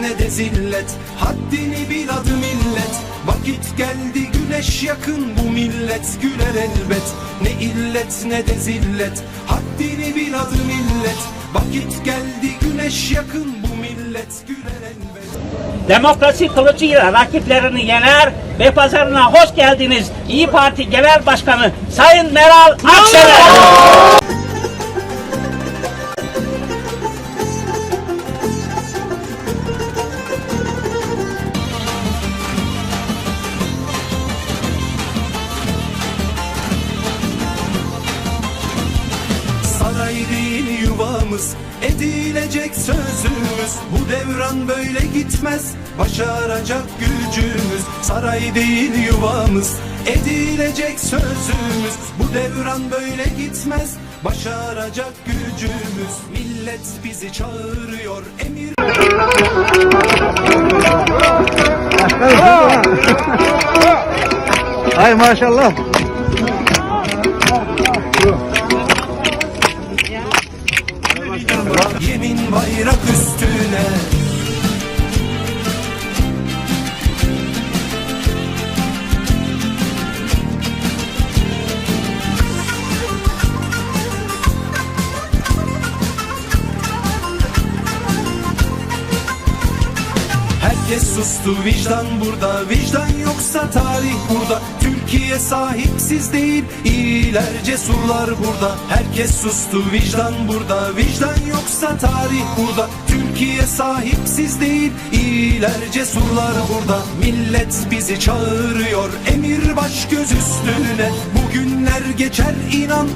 ne de zillet. Haddini bil adı millet. Vakit geldi güneş yakın bu millet. Güler elbet ne illet ne de zillet. Haddini bil adı millet. Vakit geldi güneş yakın bu millet. Güler elbet. Demokrasi kılıcıyla rakiplerini yener. Ve pazarına hoş geldiniz. İyi Parti Genel Başkanı Sayın Meral Akşener. Değil yuvamız Edilecek sözümüz. Bu devran böyle gitmez Başaracak gücümüz. Saray değil yuvamız Edilecek sözümüz. Bu devran böyle gitmez Başaracak gücümüz. Millet bizi çağırıyor Emir Ay maşallah. Yemin bayrak Herkes sustu vicdan burada Vicdan yoksa tarih burada. Türkiye sahipsiz değil İyiler cesurlar burada. Herkes sustu vicdan burada Vicdan yoksa tarih burada. Türkiye sahipsiz değil İyiler cesurlar burada. Millet bizi çağırıyor Emir baş göz üstüne. Bugünler geçer inan